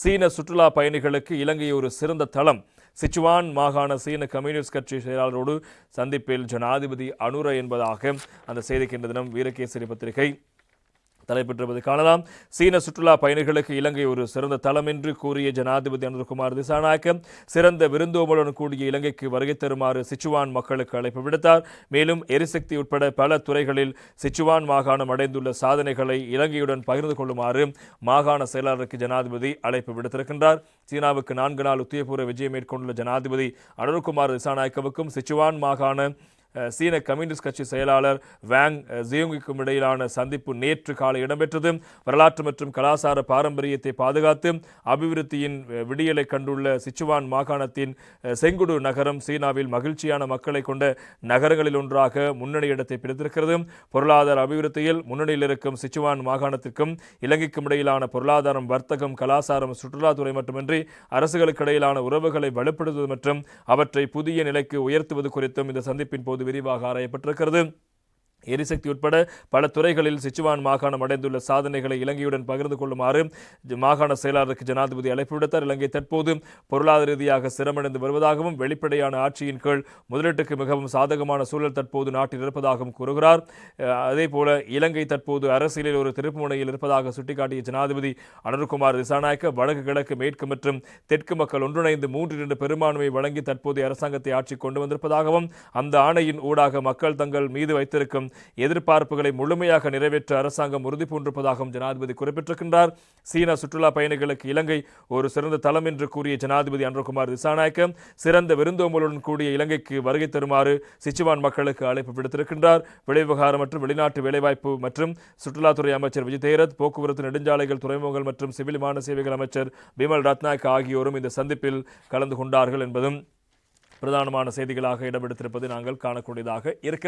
சீன சுற்றுலா பயணிகளுக்கு இலங்கை ஒரு சிறந்த தளம். சிச்சுவான் மாகாண சீன கம்யூனிஸ்ட் கட்சி செயலாளரோடு சந்திப்பில் ஜனாதிபதி அனுர என்பதாக அந்த செய்திக்கு இன்று தினம் வீரகேசரி பத்திரிகை தலைப்பெற்றிருப்பதை காணலாம். சீன சுற்றுலா பயணிகளுக்கு இலங்கை ஒரு சிறந்த தளம் என்று கூறிய ஜனாதிபதி அனுர்குமார் திசாநாயக்க சிறந்த விருந்தோம்பலுடன் கூடிய இலங்கைக்கு வருகை தருமாறு சிச்சுவான் மக்களுக்கு அழைப்பு விடுத்தார். மேலும் எரிசக்தி உட்பட பல துறைகளில் சிச்சுவான் மாகாணம் அடைந்துள்ள சாதனைகளை இலங்கையுடன் பகிர்ந்து கொள்ளுமாறு மாகாண செயலாளருக்கு ஜனாதிபதி அழைப்பு விடுத்திருக்கின்றார். சீனாவுக்கு நான்கு நாள் உத்தியபூர்வ விஜயம் மேற்கொண்டுள்ள ஜனாதிபதி அனுர்குமார் திசாநாயக்கவுக்கும் சிச்சுவான் மாகாண சீன கம்யூனிஸ்ட் கட்சி செயலாளர் வேங் ஜியோங்கிக்கும் இடையிலான சந்திப்பு நேற்று காலை இடம்பெற்றது. வரலாற்று மற்றும் கலாசார பாரம்பரியத்தை பாதுகாத்து அபிவிருத்தியின் விடியலை கண்டுள்ள சிச்சுவான் மாகாணத்தின் செங்குடு நகரம் சீனாவில் மகிழ்ச்சியான மக்களை கொண்ட நகரங்களில் ஒன்றாக முன்னணி இடத்தை பிடித்திருக்கிறது பொருளாதார அபிவிருத்தியில் முன்னணியில் இருக்கும் சிச்சுவான் மாகாணத்திற்கும் இலங்கைக்கும் இடையிலான பொருளாதாரம் வர்த்தகம் கலாசாரம் சுற்றுலாத்துறை மட்டுமின்றி அரசுகளுக்கு இடையிலான உறவுகளை வலுப்படுத்துவது மற்றும் அவற்றை புதிய நிலைக்கு உயர்த்துவது குறித்தும் இந்த சந்திப்பின் போது விரிவாக ஆராயப்பட்டிருக்கிறது. எரிசக்தி உட்பட பல துறைகளில் சிச்சுவான் மாகாணம் அடைந்துள்ள சாதனைகளை இலங்கையுடன் பகிர்ந்து கொள்ளுமாறு மாகாண செயலாளருக்கு ஜனாதிபதி அழைப்பு விடுத்தார். இலங்கை தற்போது பொருளாதார ரீதியாக சிரமடைந்து வருவதாகவும் வெளிப்படையான ஆட்சியின் கீழ் முதலீட்டுக்கு மிகவும் சாதகமான சூழல் தற்போது நாட்டில் இருப்பதாகவும் கூறுகிறார். அதேபோல இலங்கை தற்போது அரசியலில் ஒரு திருப்பு முனையில் இருப்பதாக சுட்டிக்காட்டிய ஜனாதிபதி அனுர்குமார் திசாநாயக்க வடக்கு கிழக்கு மேற்கு மற்றும் தெற்கு மக்கள் ஒன்றிணைந்து மூன்று இரண்டு பெரும்பான்மையை வழங்கி தற்போதைய அரசாங்கத்தை ஆட்சி கொண்டு வந்திருப்பதாகவும் அந்த ஆணையின் ஊடாக மக்கள் தங்கள் மீது வைத்திருக்கும் எதிர்பார்ப்புகளை முழுமையாக நிறைவேற்ற அரசாங்கம் உறுதிபூண்டிருப்பதாகவும் ஜனாதிபதி குறிப்பிட்டிருக்கின்றார். சீன சுற்றுலா பயணிகளுக்கு இலங்கை ஒரு சிறந்த தளம் என்று கூறிய ஜனாதிபதி அன்றகுமார் திசாநாயக்கம் சிறந்த விருந்தோம்பலுடன் கூடிய இலங்கைக்கு வருகை தருமாறு சிச்சுவான் மக்களுக்கு அழைப்பு விடுத்திருக்கின்றார். வெளிவிவகாரம் மற்றும் வெளிநாட்டு வேலைவாய்ப்பு மற்றும் சுற்றுலாத்துறை அமைச்சர் விஜய் தேரத் போக்குவரத்து நெடுஞ்சாலைகள் துறைமுகங்கள் மற்றும் சிவில் விமான சேவைகள் அமைச்சர் பிமல் ரத்நாயக் ஆகியோரும் இந்த சந்திப்பில் கலந்து கொண்டார்கள் என்பதும் பிரதானமான செய்திகளாக இடம்பெடுத்திருப்பது நாங்கள் காணக்கூடியதாக இருக்கிறது.